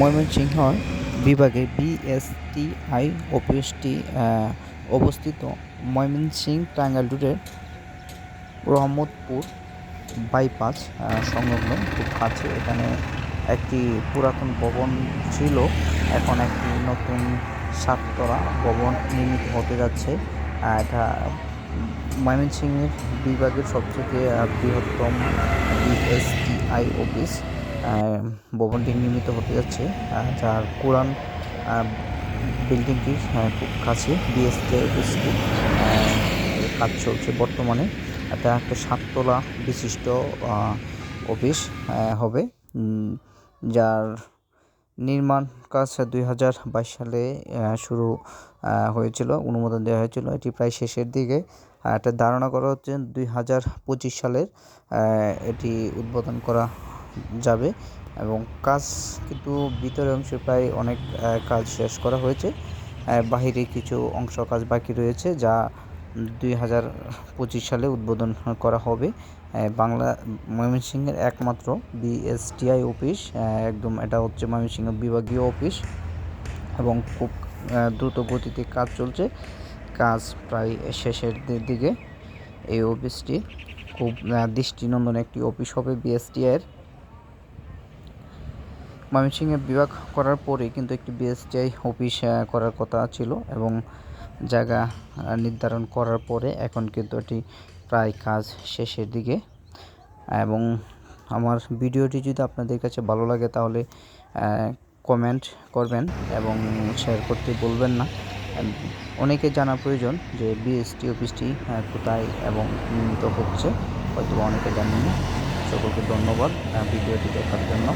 ময়মনসিংহ বিভাগে বিএসটিআই অফিসটি অবস্থিত ময়মনসিংহ টাঙ্গাইল রোডের রহমতপুর বাইপাস সংলগ্ন। খুব কাছে এখানে একটি পুরাতন ভবন ছিল। এখন একটি নতুন সাততলা ভবন নির্মিত হতে যাচ্ছে। এটা ময়মনসিংহের বিভাগের সবথেকে বৃহত্তম বিএসটিআই অফিস। ভবনটি নির্মিত হতে যাচ্ছে যার কোরআন বিল্ডিংটির খুব কাছে আহ, এর কাজ চলছে বর্তমানে। এটা একটা সাততলা বিশিষ্ট অফিস হবে যার নির্মাণ কাজ দুই হাজার বাইশ সালে শুরু হয়েছিল অনুমোদন দেওয়া হয়েছিল। এটি প্রায় শেষের দিকে। একটা ধারণা করা হচ্ছে দুই হাজার পঁচিশ সালের এটি উদ্বোধন করা যাবে এবং কাজ কিন্তু ভিতরে অংশে প্রায় অনেক কাজ শেষ করা হয়েছে। বাহিরে কিছু অংশ কাজ বাকি রয়েছে যা দুই হাজার পঁচিশ সালে উদ্বোধন করা হবে। বাংলা ময়মনসিংহের একমাত্র বিএসটিআই অফিস একদম এটা হচ্ছে ময়মনসিংহ বিভাগীয় অফিস এবং খুব দ্রুত গতিতে কাজ চলছে। কাজ প্রায় শেষের দিকে। এই অফিসটি খুব দৃষ্টিনন্দন একটি অফিস হবে বিএসটিআই এর। ময়মনসিংহে বিভাগ করার পরে কিন্তু একটি বিএসটিআই অফিস করার কথা ছিল এবং জায়গা নির্ধারণ করার পরে এখন কিন্তু এটি প্রায় কাজ শেষের দিকে। এবং আমার ভিডিওটি যদি আপনাদের কাছে ভালো লাগে তাহলে কমেন্ট করবেন এবং শেয়ার করতে বলবেন না। অনেকে জানা প্রয়োজন যে বিএসটি অফিসটি কোথায় এবং নির্মিত হচ্ছে। হয়তো অনেকে জানেন না সকলকে ধন্যবাদ ভিডিওটি দেখার জন্য।